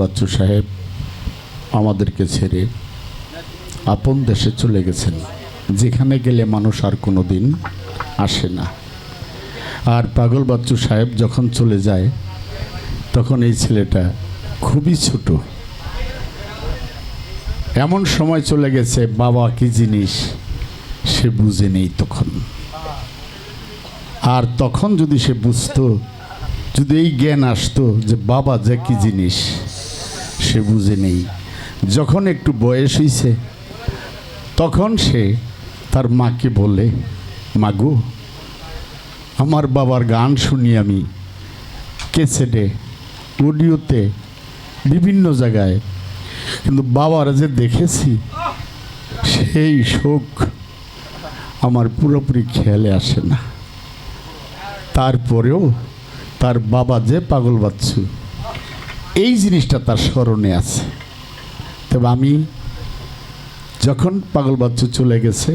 বাচ্চু সাহেব আমাদেরকে ছেড়ে আপন দেশে চলে গেছেন। যেখানে গেলে মানুষ আর কোনো দিন আসে না। আর পাগল বাচ্চু সাহেব যখন চলে যায়, তখন এই ছেলেটা খুবই ছোট। এমন সময় চলে গেছে, বাবা কি জিনিস সে বুঝে নেই তখন। আর তখন যদি সে বুঝতো, যদি এই জ্ঞান আসতো যে বাবা যে কি জিনিস সে বুঝে নেই। যখন একটু বয়স হইছে, তখন সে তার মাকে বলে, মাগু, আমার বাবার গান শুনি আমি। কেসেটে অডিওতে, বিভিন্ন জায়গায়। কিন্তু বাবার যে দেখেছি, সেই শোক আমার পুরোপুরি খেয়ালে আসে না। তারপরেও তার বাবা যে পাগল বাচ্চু এই জিনিসটা তার স্মরণে আছে। তবে আমি যখন পাগল বাচ্চু চলে গেছে,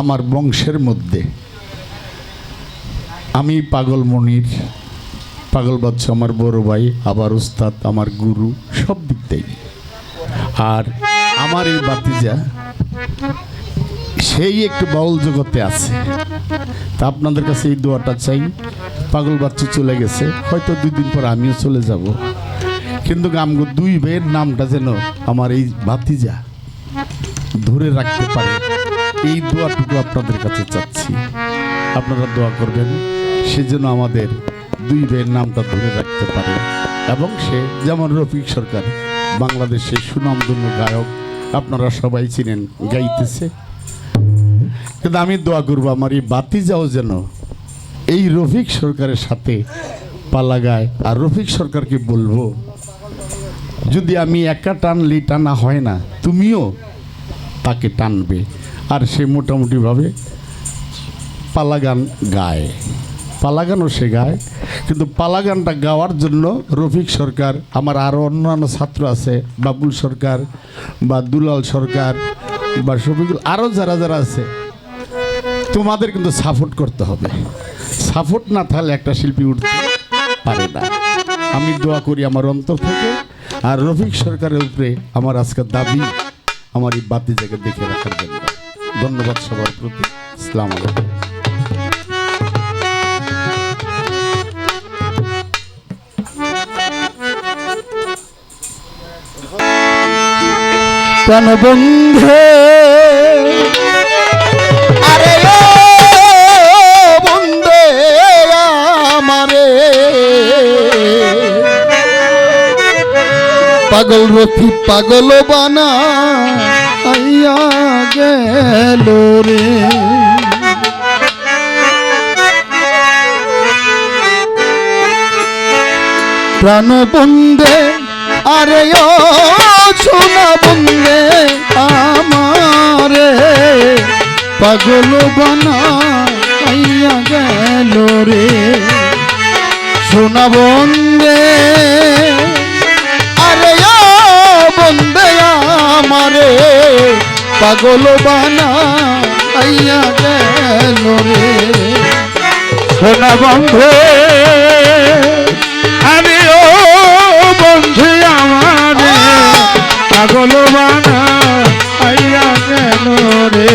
আমার বংশের মধ্যে আমি পাগল মনির, পাগল বাচ্চু আমার বড় ভাই, আবার উস্তাদ, আমার গুরু, সব দিক থেকে আর আমার এই বাতিজা সেই একটু বাউল জগতে আছে। তা আপনাদের কাছে এই দোয়াটা চাই, পাগল বাচ্চা চলে গেছে, হয়তো দুদিন পর আমিও চলে যাব। কিন্তু আমগো দুই ভাইয়ের নামটা যেন আমার এই ভাতিজা ধরে রাখতে পারে। এই দোয়াটুকু আপনাদের কাছে চাচ্ছি। আপনারা দোয়া করবেন, সে যেন আমাদের দুই ভাইয়ের নামটা ধরে রাখতে পারে এবং সে যেমন রফিক সরকার বাংলাদেশের সুনামধন্য গায়ক, আপনারা সবাই চিনেন, গাইতেছে। কিন্তু আমি দোয়া করব আমার এই বাতিজাও যেন এই রফিক সরকারের সাথে পালা গায় আর রফিক সরকারকে বলব যদি আমি একা টানলি টানা হয় না, তুমিও তাকে টানবে। আর সে মোটামুটিভাবে পালা গান গায়। পালা গানও সে গায়। কিন্তু পালা গানটা গাওয়ার জন্য রফিক সরকার, আমার আরও অন্যান্য ছাত্র আছে, বাবুল সরকার বা দুলাল সরকার বা শফিকুল আরও যারা যারা আছে, তোমাদের কিন্তু সাপোর্ট করতে হবে। সাপোর্ট না থাকলে একটা শিল্পী উঠতে পারে না। আমি দোয়া করি আমার অন্তর থেকে। আর রফিক সরকারের উপরে আমার আজকের দাবি, আমার এই বাতি জায়গা দেখে রাখার জন্য। ধন্যবাদ সবার প্রতি। ইসলাম আলাইকুম। প্রাণবন্ধে পাগল রফি পাগল বানা, আইয়া গেল রে। প্রাণবন্ধে আরে সোনা বন্ধে আমারে। পাগল বানাইয়া গেল রে। সোনা বন্ধে আমারে পাগল বানাইয়া গেল রে। সোনা বন্ধে, আমি ও বন্ধু আমারে পাগল বানা, আইয়া কেন রে।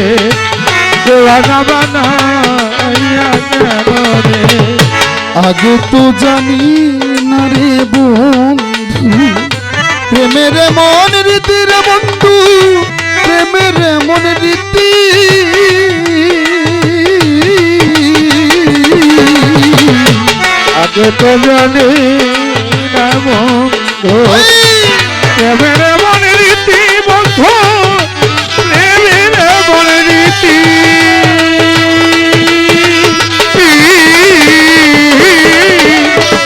দেওয়ানা বানা, আইয়া কেন রে। আগে তো জানি আগে তো জানি না বন্ধু প্রেমের রীতি বন্ধু প্রেমের রীতি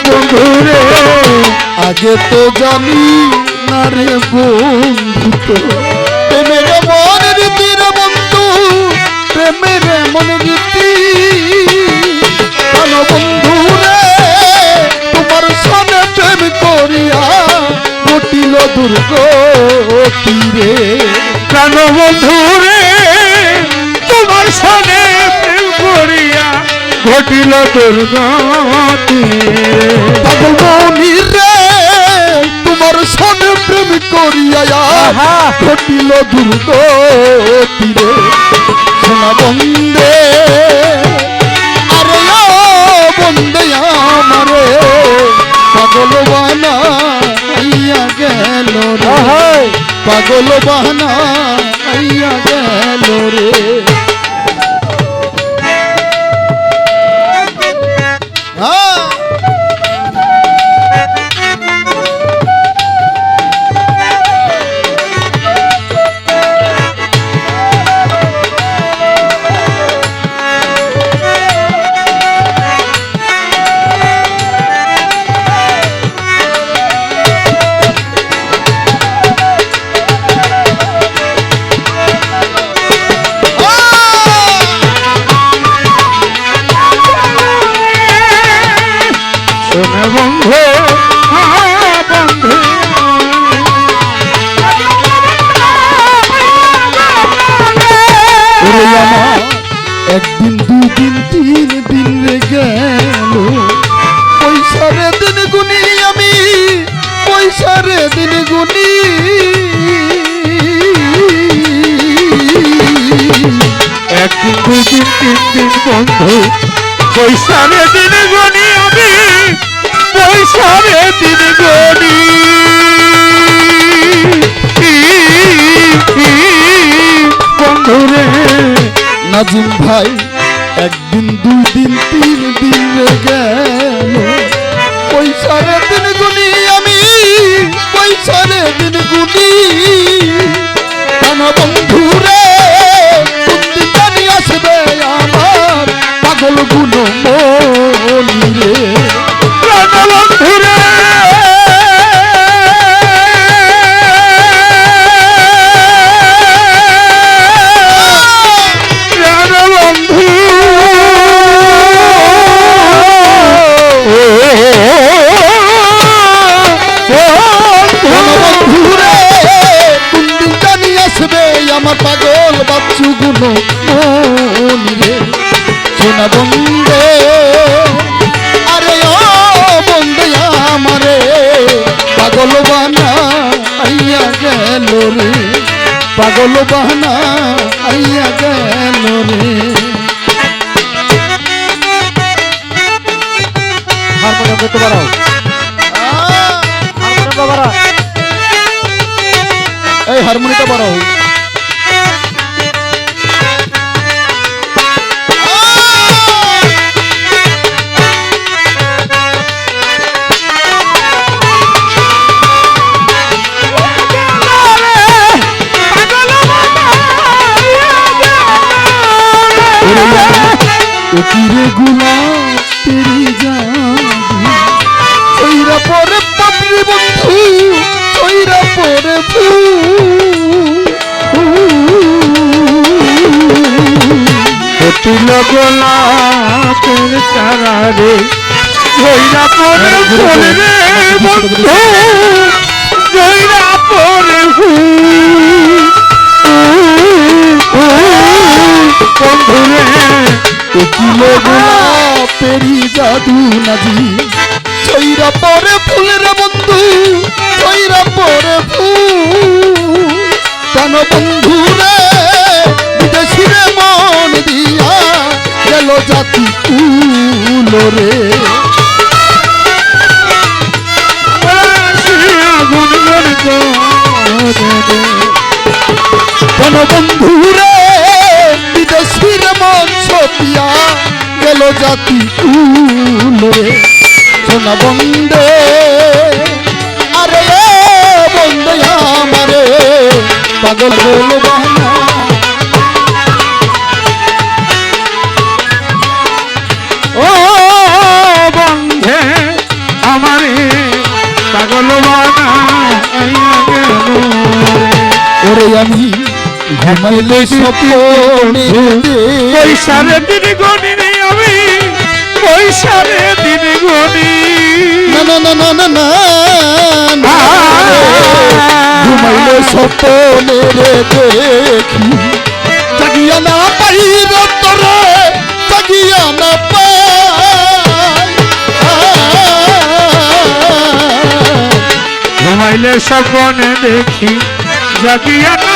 বন্ধু রে আগে তো জানি না রে বন্ধু তো প্রেমের মন রীতি রে বন্ধু, প্রেমের মন রীতি বন্ধু ঘটিল দুর্গতি রে প্রাণ বন্ধু তোমার সনে প্রেম করিয়া ঘটিল দুর্গতি পাগল মনি রে তোমার ঘটিল দুর্গতিরে সোনা বন্দে আরে বন্দে আমারে। পাগল পাগল বানা আইয়া গেল রে। তিন দিন বন্ধু পয়সারে দিন গনি আমি পয়সারে দিন গনি বন্ধু রে নাজিম ভাই, একদিন দুই দিন তিন দিন গেল। পয়সারে দিন গুনি আমি পয়সারে দিন গুনি পাগল বাহনা আইয়া গেল রে। হারমোনিয়াম করতে পারো। হারমোনিয়াম বাবারা এই হারমোনিয়ামটা বাড়াও। তুল গোলাপের চারা রে জয়রা পরে ফুল। রে বন্ধু জয়রা জাদু নাজি চৈরা পরে ফুলের বন্ধু চৈরা পরে ফুল। কেন বন্ধু রে বিদেশি রে মন দিয়া গেল জাতি কুল রে কেন বন্ধু রে বিদেশি মন ছপিয়া গেল জাতি কুল রে সোনা বন্দে। আরে বন্ধে আমারে পাগল গেল ওরে আমি ঘুমাইলে স্বপ্নে পয়সারে দিন গনি বৈশালে দিন গুনি। না না না না না সপনে রে দেখি। জাগিয়া না পাই রতরে জাগিয়া না পাই। সপনে দেখি জাগিয়া না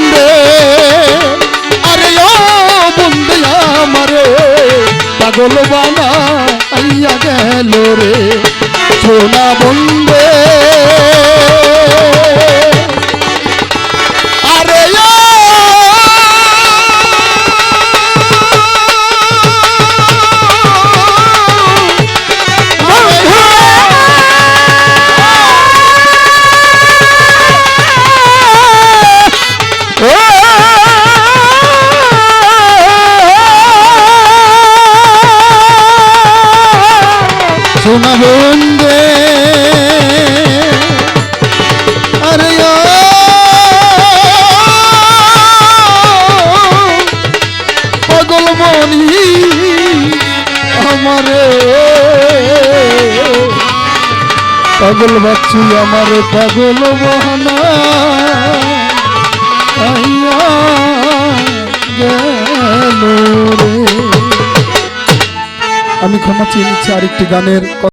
পাগল বাচ্চু আমার পাগল বহনা আমি ক্ষমা চেয়ে নিচ্ছি আরেকটি গানের